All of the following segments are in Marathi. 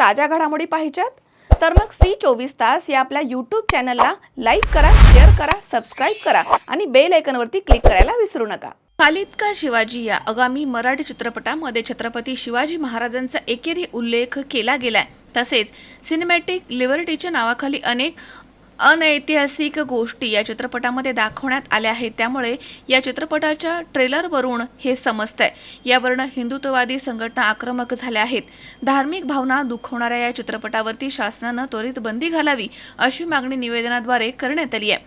ताज्या घडामोडी पाहिजेत? तर मग सी चोवीस तास या आपल्या यूट्यूब चॅनलला लाईक करा शेअर करा सबस्क्राईब करा आणि बेल आयकनवरती क्लिक करायला विसरू नका. खालिद का शिवाजी या आगामी मराठी चित्रपटामध्ये छत्रपती शिवाजी महाराजांचा एकेरी उल्लेख केला गेलाय. तसेच सिनेमॅटिक लिबर्टीच्या नावाखाली अनेक अनैतिहासिक गोष्टी या चित्रपटामध्ये दाखवण्यात आल्या आहेत. त्यामुळे या चित्रपटाच्या ट्रेलरवरून हे समजतंय. यावरनं हिंदुत्ववादी संघटना आक्रमक झाल्या आहेत. धार्मिक भावना दुखवणाऱ्या या चित्रपटावरती शासनानं त्वरित बंदी घालावी अशी मागणी निवेदनाद्वारे करण्यात आली आहे.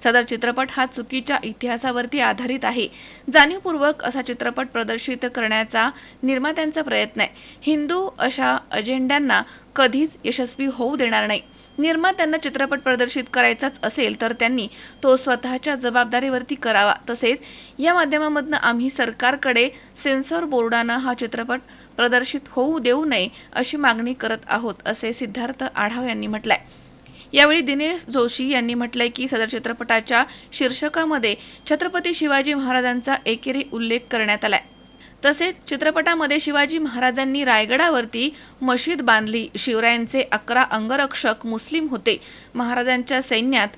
सदर चित्रपट हा चुकीच्या इतिहासावरती आधारित आहे. जाणीवपूर्वक असा चित्रपट प्रदर्शित करण्याचा निर्मात्यांचा प्रयत्न आहे. हिंदू अशा अजेंड्यांना कधीच यशस्वी होऊ देणार नाही. निर्मात्यांना चित्रपट प्रदर्शित करायचाच असेल तर त्यांनी तो स्वतःच्या जबाबदारीवरती करावा. तसेच या माध्यमामधनं आम्ही सरकारकडे सेन्सॉर बोर्डानं हा चित्रपट प्रदर्शित होऊ देऊ नये अशी मागणी करत आहोत असे सिद्धार्थ आढाव यांनी म्हटलंय. यावेळी दिनेश जोशी यांनी म्हटलंय की सदर चित्रपटाच्या शीर्षकामध्ये छत्रपती शिवाजी महाराजांचा एकेरी उल्लेख करण्यात आलाय. तसेच चित्रपटामध्ये शिवाजी महाराजांनी रायगडावरती मशीद बांधली. शिवरायांचे अकरा अंगरक्षक मुस्लिम होते. महाराजांच्या सैन्यात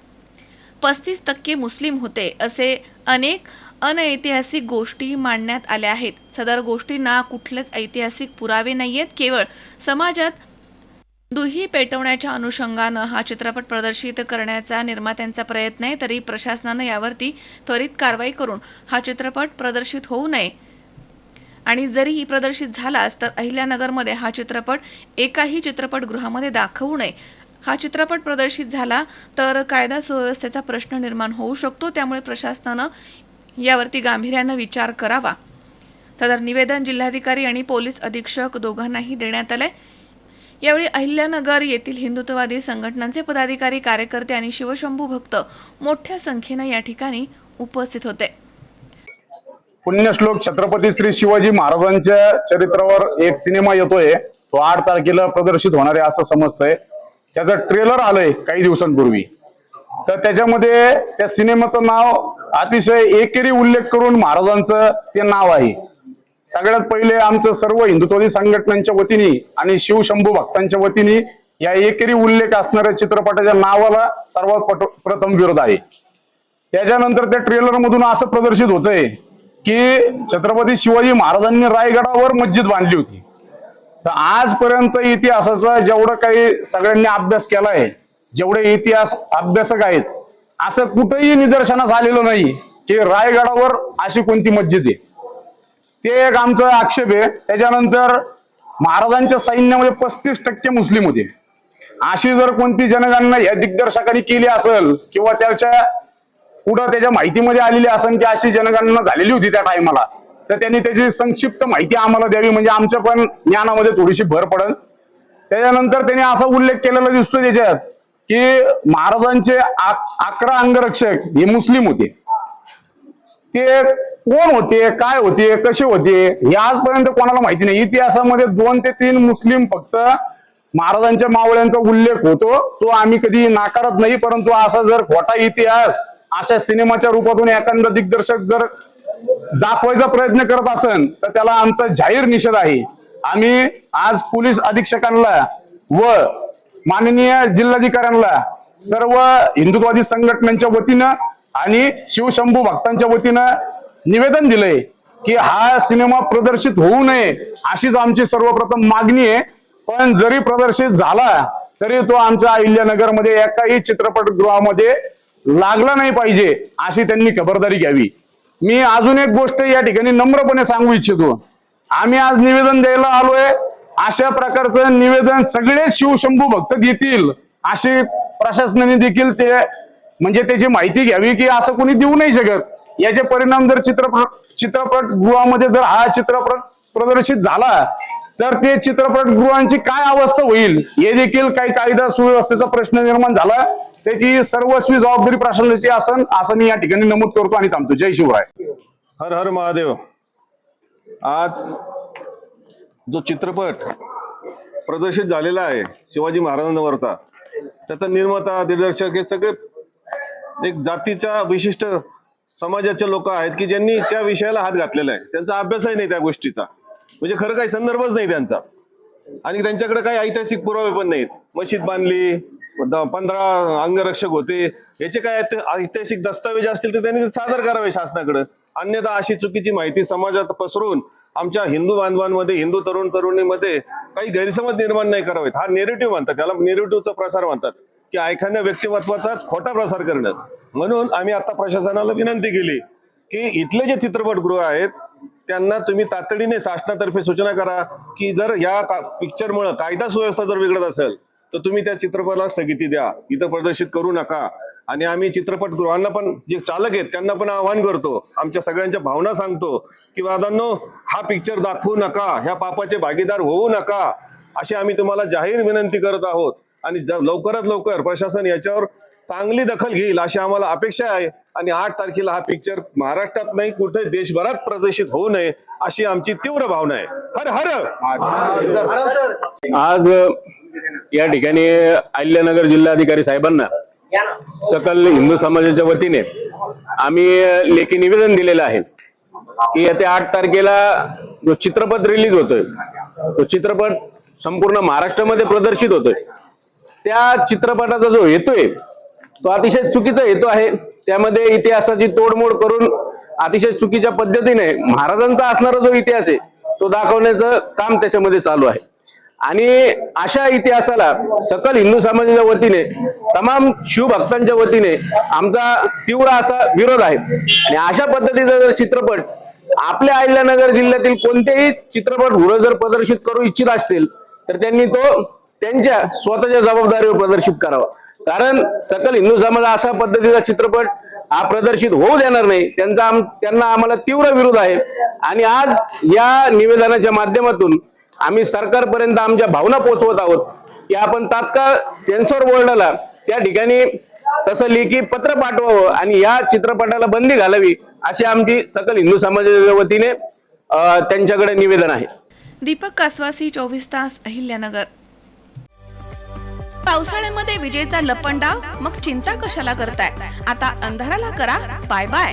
पस्तीस टक्के मुस्लिम होते असे अनेक अनैतिहासिक गोष्टी मांडण्यात आल्या आहेत. सदर गोष्टींना कुठलेच ऐतिहासिक पुरावे नाही आहेत केवळ समाजात दुही पेटवण्याच्या अनुषंगानं हा चित्रपट प्रदर्शित करण्याचा निर्मात्यांचा प्रयत्न आहे तरी प्रशासनानं यावरती त्वरित कारवाई करून हा चित्रपट प्रदर्शित होऊ नये. आणि जरीही प्रदर्शित झालाच तर अहिल्यानगरमध्ये हा चित्रपट एकाही चित्रपटगृहामध्ये दाखवू नये. हा चित्रपट प्रदर्शित झाला तर कायदा सुव्यवस्थेचा प्रश्न निर्माण होऊ शकतो. त्यामुळे प्रशासनानं यावरती गांभीर्यानं विचार करावा. सदर निवेदन जिल्हाधिकारी आणि पोलीस अधीक्षक दोघांनाही देण्यात आलंय. यावेळी अहिल्यानगर येथील हिंदुत्ववादी संघटनांचे पदाधिकारी कार्यकर्ते आणि शिवशंभू भक्त मोठ्या संख्येनं या ठिकाणी उपस्थित होते. पुण्यश्लोक छत्रपती श्री शिवाजी महाराजांच्या चरित्रावर एक सिनेमा येतोय. तो आठ तारखेला प्रदर्शित होणार आहे असं समजतंय. त्याचं ट्रेलर आलंय काही दिवसांपूर्वी. तर त्याच्यामध्ये त्या सिनेमाचं नाव अतिशय एकेरी उल्लेख करून महाराजांचं ते नाव आहे. सगळ्यात पहिले आमचं सर्व हिंदुत्वादी संघटनांच्या वतीने आणि शिवशंभू भक्तांच्या वतीने या एकेरी उल्लेख असणाऱ्या चित्रपटाच्या नावाला सर्वात पट- प्रथम विरोध आहे. त्याच्यानंतर त्या ट्रेलर मधून असं प्रदर्शित होतंय. की छत्रपती शिवाजी महाराजांनी रायगडावर मस्जिद बांधली होती. तर आजपर्यंत इतिहासाचा जेवढं काही सगळ्यांनी अभ्यास केलाय जेवढे इतिहास अभ्यासक आहेत असं कुठेही निदर्शनास आलेलं नाही की रायगडावर अशी कोणती मस्जिद आहे. ते एक आमचा आक्षेप आहे. त्याच्यानंतर महाराजांच्या सैन्यामध्ये पस्तीस टक्के मुस्लिम होते. अशी जर कोणती जनगणना या दिग्दर्शकाने केली असेल किंवा त्याच्या कुठं त्याच्या माहितीमध्ये आलेली असं की अशी जनगणना झालेली होती त्या टायमाला. तर त्यांनी त्याची संक्षिप्त माहिती आम्हाला द्यावी म्हणजे आमच्या पण ज्ञानामध्ये थोडीशी भर पडल. त्याच्यानंतर त्यांनी असा उल्लेख केलेला दिसतो त्याच्यात की महाराजांचे अकरा अंगरक्षक हे मुस्लिम होते. ते कोण होते काय होते कसे होते हे आजपर्यंत कोणाला माहिती नाही. इतिहासामध्ये दोन ते तीन मुस्लिम फक्त महाराजांच्या मावळ्यांचा उल्लेख होतो. तो आम्ही कधी नाकारत नाही परंतु असा जर खोटा इतिहास अशा सिनेमाच्या रूपातून एखादा दिग्दर्शक जर दाखवायचा प्रयत्न करत असेल तर त्याला आमचा जाहीर निषेध आहे. आम्ही आज पोलीस अधीक्षकांना व माननीय जिल्हाधिकाऱ्यांना सर्व हिंदुत्वादी संघटनांच्या वतीनं आणि शिवशंभू भक्तांच्या वतीनं निवेदन दिलंय की हा सिनेमा प्रदर्शित होऊ नये अशीच आमची सर्वप्रथम मागणी आहे. पण जरी प्रदर्शित झाला तरी तो आमच्या अहिल्यानगरमध्ये एकाही चित्रपटगृहामध्ये लागला नाही पाहिजे अशी त्यांनी खबरदारी घ्यावी. मी अजून एक गोष्ट या ठिकाणी नम्रपणे सांगू इच्छितो. आम्ही आज निवेदन द्यायला आलोय. अशा प्रकारचं निवेदन सगळे शिवशंभू भक्त घेतील अशी प्रशासनाने देखील ते म्हणजे त्याची माहिती घ्यावी की असं कोणी देऊ नाही शकत. याचे परिणाम जर चित्रपट चित्रपट गृहामध्ये जर हा चित्रपट प्रदर्शित झाला तर ते चित्रपट गृहांची काय अवस्था होईल? हे देखील काही कायदा सुव्यवस्थेचा प्रश्न निर्माण झाला. त्याची सर्वस्वी जबाबदारी प्रशासनाची असन असं मी या ठिकाणी नमूद करतो आणि थांबतो. जय शिवराय. हर हर महादेव. आज जो चित्रपट प्रदर्शित झालेला आहे शिवाजी महाराजांवरचा त्याचा निर्माता दिग्दर्शक हे सगळे एक जातीच्या विशिष्ट समाजाचे लोक आहेत की ज्यांनी त्या विषयाला हात घातलेला आहे. त्यांचा अभ्यासही नाही त्या गोष्टीचा. म्हणजे खरं काही संदर्भच नाही त्यांचा. आणि त्यांच्याकडे काही ऐतिहासिक पुरावे पण नाहीत. मशीद बांधली द- पंधरा अंगरक्षक होते. याचे काय ऐति- ऐतिहासिक दस्तावेज असतील तर त्यांनी ते सादर करावे शासनाकडे. अन्यथा अशी चुकीची माहिती समाजात पसरून आमच्या हिंदू बांधवांमध्ये हिंदू तरुण तरुणीमध्ये काही गैरसमज निर्माण नाही करावेत. हा नेरेटिव्ह म्हणतात. त्याला नेरेटिव्हचा प्रसार म्हणतात. की एखाद्या व्यक्तिमत्वाचा खोटा प्रसार करणं. म्हणून आम्ही आता प्रशासनाला विनंती केली की इथले जे चित्रपटगृह आहेत त्यांना तुम्ही तातडीने शासनातर्फे सूचना करा की जर या पिक्चरमुळे कायदा सुव्यवस्था जर बिघडत असेल तर तुम्ही त्या चित्रपटाला स्थगिती द्या. इथं प्रदर्शित करू नका. आणि आम्ही चित्रपटगृहांना पण जे चालक आहेत त्यांना पण आवाहन करतो. आमच्या सगळ्यांच्या भावना सांगतो की दादांनो हा पिक्चर दाखवू नका. ह्या पापाचे भागीदार होऊ नका. अशी आम्ही तुम्हाला जाहीर विनंती करत आहोत. आणि लवकरात लवकर प्रशासन याच्यावर चांगली दखल घेईल अशी आम्हाला अपेक्षा आहे. आणि आठ तारखेला हा पिक्चर महाराष्ट्रात नाही कुठे देशभरात प्रदर्शित होऊ नये अशी आमची तीव्र भावना आहे. हर हर! आज या ठिकाणी अहिल्यानगर जिल्हाधिकारी साहेबांना सकल हिंदू समाजाच्या वतीने आम्ही लेखी निवेदन दिलेलं आहे की येत्या आठ तारखेला जो चित्रपट रिलीज होतोय तो चित्रपट संपूर्ण महाराष्ट्रामध्ये प्रदर्शित होतोय. त्या चित्रपटाचा जो हेतू आहे तो अतिशय चुकीचा हेतू आहे. त्यामध्ये इतिहासाची तोडमोड करून अतिशय चुकीच्या पद्धतीने महाराजांचा असणारा जो इतिहास आहे तो दाखवण्याचं काम त्याच्यामध्ये चालू आहे. आणि अशा इतिहासाला सकल हिंदू समाजाच्या वतीने तमाम शिवभक्तांच्या वतीने आमचा तीव्र असा विरोध आहे. आणि अशा पद्धतीचा जर चित्रपट आपल्या अहिल्यानगर जिल्ह्यातील कोणतेही चित्रपट गृह जर प्रदर्शित करू इच्छित असतील तर त्यांनी तो त्यांच्या स्वतःच्या जबाबदारीवर प्रदर्शित करावा. कारण सकल हिंदू समाज अशा पद्धतीचा चित्रपट हा प्रदर्शित होऊ देणार नाही. त्यांचा त्यांना आम्हाला तीव्र विरोध आहे. आणि आज या निवेदनाच्या माध्यमातून आम्ही सरकारपर्यंत आमच्या भावना पोहोचवत आहोत. की आपण तात्काळ सेन्सॉर बोर्डाला त्या ठिकाणी तसं लेखी पत्र पाठवावं आणि या चित्रपटाला बंदी घालावी अशी आमची सकल हिंदू समाजाच्या वतीने त्यांच्याकडे निवेदन आहे. दीपक कासवासी चोवीस तास अहिल्यानगर. पावसाळ्यामध्ये विजेचा लपंडाव मग चिंता कशाला करताय? आता अंधाराला करा बाय बाय